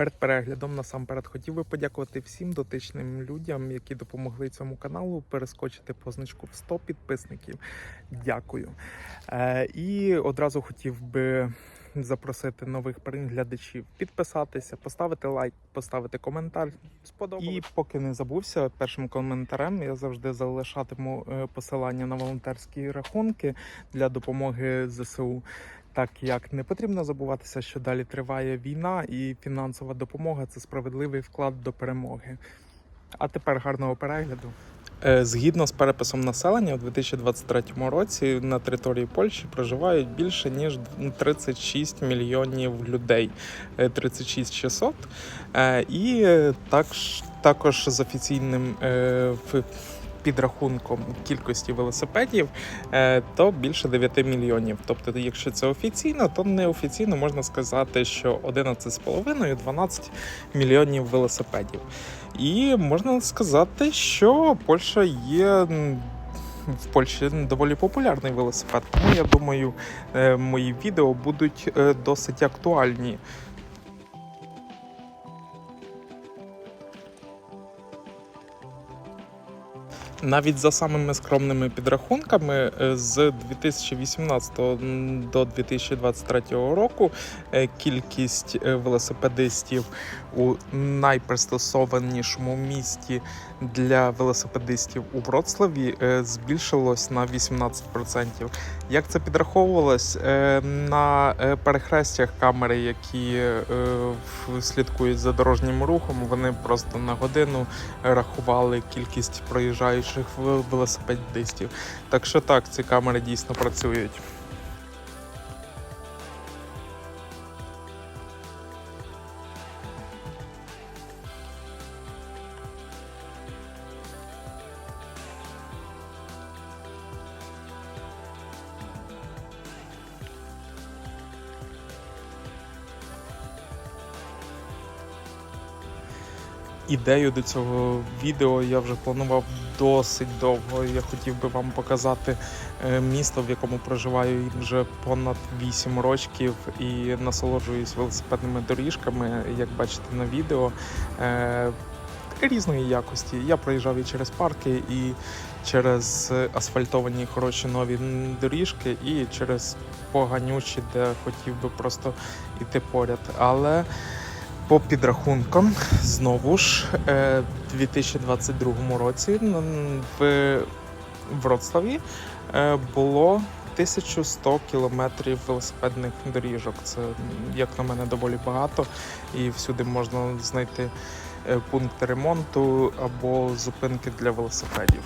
Перед переглядом насамперед хотів би подякувати всім дотичним людям, які допомогли цьому каналу перескочити позначку в 100 підписників. Дякую. Е, і одразу хотів би запросити нових переглядачів підписатися, поставити лайк, поставити коментар. Сподобалось. І поки не забувся, першим коментарем я завжди залишатиму е, посилання на волонтерські рахунки для допомоги ЗСУ. Так як не потрібно забуватися, що далі триває війна, і фінансова допомога це справедливий вклад до перемоги. А тепер гарного перегляду. Е, Згідно з переписом населення, у 2023 році на території Польщі проживають більше ніж 36 мільйонів людей, Е, 36 600. Е, І е, також, також з офіційним е, підрахунком кількості велосипедів, е, то більше 9 мільйонів. Тобто, якщо це офіційно, то неофіційно можна сказати, що 11,5-12 мільйонів велосипедів. І можна сказати, що Польща є. В Польщі доволі популярний велосипед. Тому я думаю, е, мої відео будуть е, досить актуальні. Навіть за самими скромними підрахунками, е, з 2018 до 2023 року е, кількість е, велосипедистів у найпристосованішому місті для велосипедистів у Вроцлаві збільшилось на 18%. Як це підраховувалось? На перехрестях камери, які слідкують за дорожнім рухом, вони просто на годину рахували кількість проїжджаючих в- велосипедистів. Так що так, ці камери дійсно працюють. Ідею до цього відео я вже планував досить довго. Я хотів би вам показати е, місто, в якому проживаю вже понад 8 років і насолоджуюсь велосипедними доріжками, як бачите на відео. Е, Різної якості. Я проїжджав і через парки, і через асфальтовані хороші нові доріжки, і через поганючі, де хотів би просто йти поряд. Але по підрахункам, знову ж, е, в 2022 році в Вроцлаві е, було 1100 кілометрів велосипедних доріжок. Це, як на мене, доволі багато, і всюди можна знайти е, пункти ремонту або зупинки для велосипедів.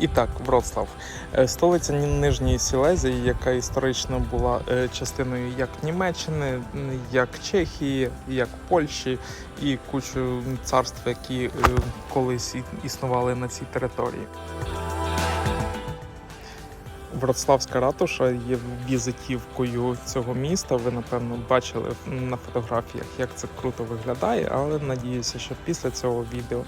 І так, Вроцлав, Е, столиця Нижньої Сілезії, яка історично була е, частиною як Німеччини, як Чехії, як Польщі і кучу царств, які е, колись існували на цій території. Вроцлавська ратуша є візитівкою цього міста. Ви напевно бачили на фотографіях, як це круто виглядає. Але надіюся, що після цього відео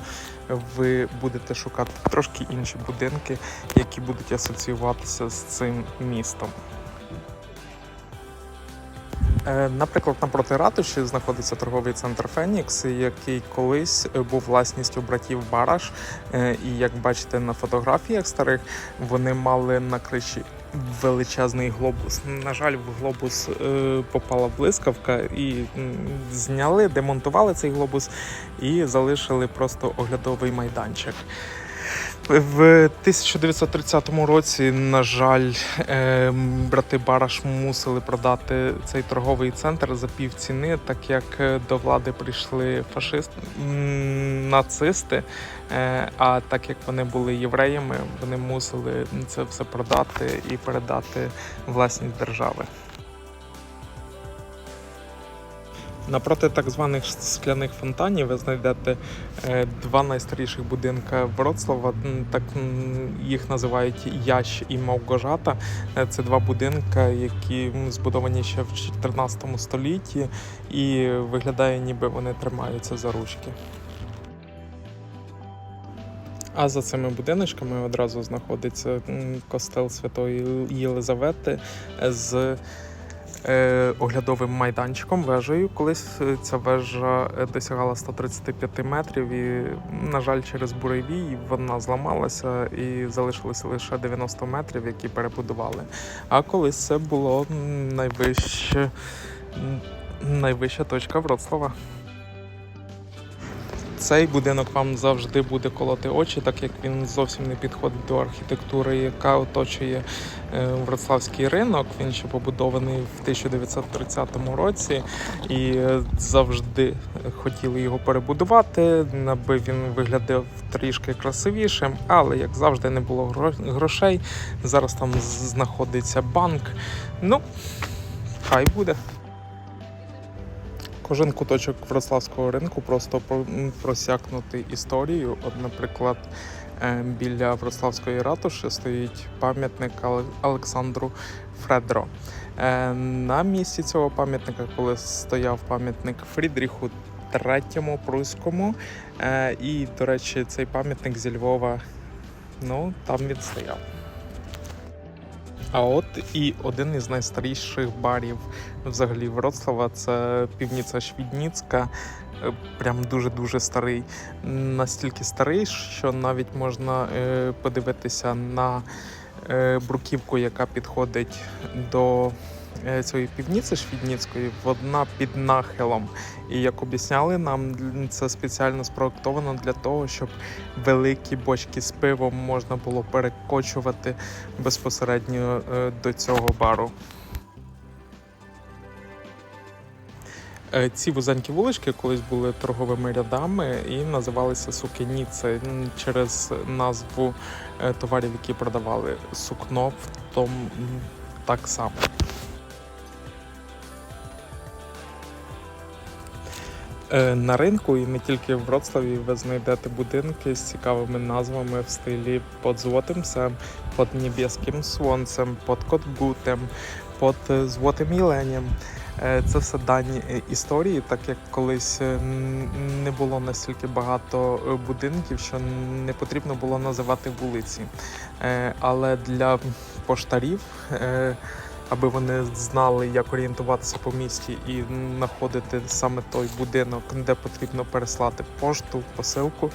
ви будете шукати трошки інші будинки, які будуть асоціюватися з цим містом. Е, Наприклад, напроти ратуші знаходиться торговий центр Фенікс, який колись е, був власністю братів Бараш. Е, І як бачите на фотографіях старих, вони мали на криші величезний глобус. На жаль, в глобус попала блискавка і зняли, демонтували цей глобус і залишили просто оглядовий майданчик. В 1930 році, на жаль, е, брати Бараш мусили продати цей торговий центр за пів ціни, так як е, до влади прийшли фашисти нацисти. Е, А так як вони були євреями, вони мусили це все продати і передати власність держави. Напроти так званих скляних фонтанів ви знайдете е, два найстаріших будинка Вроцлава. Так їх називають Ящ і Мавгожата. Е, Це два будинка, які збудовані ще в 14 столітті, і виглядає, ніби вони тримаються за ручки. А за цими будиночками одразу знаходиться костел Святої Єлизавети з оглядовим майданчиком, вежею. Колись е, ця вежа е, досягала 135 метрів, і, на жаль, через буревій вона зламалася і залишилося лише 90 метрів, які перебудували. А колись це було найвище, найвища точка Вроцлава. Цей будинок вам завжди буде колоти очі, так як він зовсім не підходить до архітектури, яка оточує е, Вроцлавський ринок. Він ще побудований в 1930 році і е, завжди хотіли його перебудувати, аби він виглядав трішки красивішим, але як завжди не було грошей. Зараз там знаходиться банк. Ну, хай буде. Кожен куточок Вроцлавського ринку просто про- м, просякнутий історією. От, наприклад, е, біля Вроцлавської ратуші стоїть пам'ятник Олександру Фредро. Е, На місці цього пам'ятника, коли стояв пам'ятник Фрідріху третьому пруському, е, і, до речі, цей пам'ятник зі Львова, ну там він стояв. А от і один із найстаріших барів взагалі Вроцлава це півніця Швідніцька. Е, Прям дуже-дуже старий. Настільки старий, що навіть можна е, подивитися на е, бруківку, яка підходить до цієї півніці Швідніцької, вона під нахилом. І як об'ясняли нам, це спеціально спроектовано для того, щоб великі бочки з пивом можна було перекочувати безпосередньо е, до цього бару. Е, Ці вузенькі вулички колись були торговими рядами і називалися сукеніці м, через назву е, товарів, які продавали сукно в тому так само. На ринку і не тільки в Вроцлаві ви знайдете будинки з цікавими назвами в стилі «Под злотим сем», «Под небеським сонцем», «Под Котгутем», «Под е, злотим єленем». Е, Це все дані е, історії, так як колись е, не було настільки багато е, будинків, що не потрібно було називати вулиці. Е, Але для поштарів, е, аби вони знали, як орієнтуватися по місті і знаходити саме той будинок, де потрібно переслати пошту, посилку,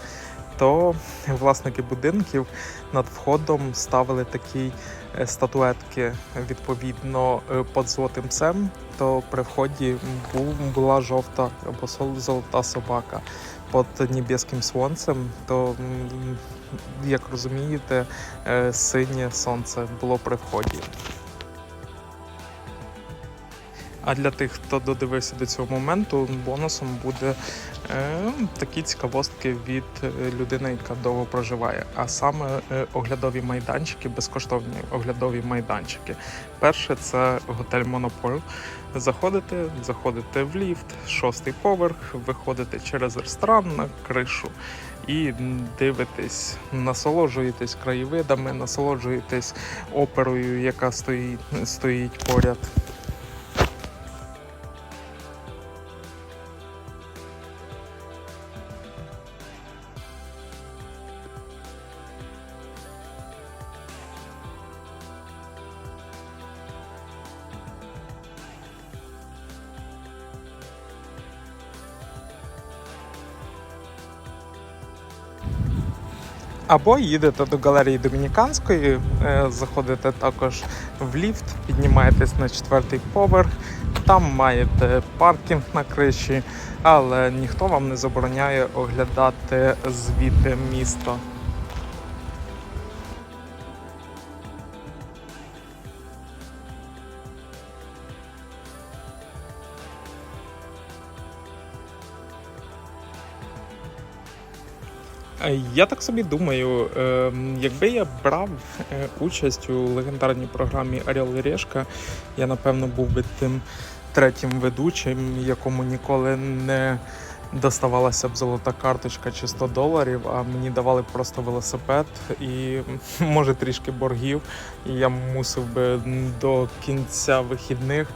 то власники будинків над входом ставили такі е, статуетки відповідно е, під золотим псем, то при вході був, була жовта або золота собака. Під небеським сонцем, то як розумієте, е, синє сонце було при вході. А для тих, хто додивився до цього моменту, бонусом буде е, такі цікавостки від е, людини, яка довго проживає. А саме е, оглядові майданчики, безкоштовні оглядові майданчики. Перше це готель Монополь. Заходите, заходите в ліфт, шостий поверх, виходите через ресторан на кришу і дивитесь, насолоджуєтесь краєвидами, насолоджуєтесь оперою, яка стоїть, стоїть поряд. Або їдете до галереї Домініканської, е, заходите також в ліфт, піднімаєтесь на четвертий поверх, там маєте паркінг на криші, але ніхто вам не забороняє оглядати звіти місто. Я так собі думаю, е, якби я брав е, участь у легендарній програмі Орел і Решка, я напевно був би тим третім ведучим, якому ніколи не доставалася б золота карточка чи 100 доларів, а мені давали просто велосипед і може трішки боргів. І я мусив би до кінця вихідних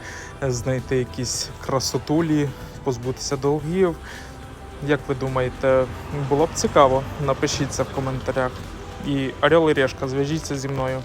знайти якісь красотулі, позбутися долгів. Як ви думаєте, було б цікаво? Напишіть це в коментарях. І Орел і Решка, зв'яжіться зі мною.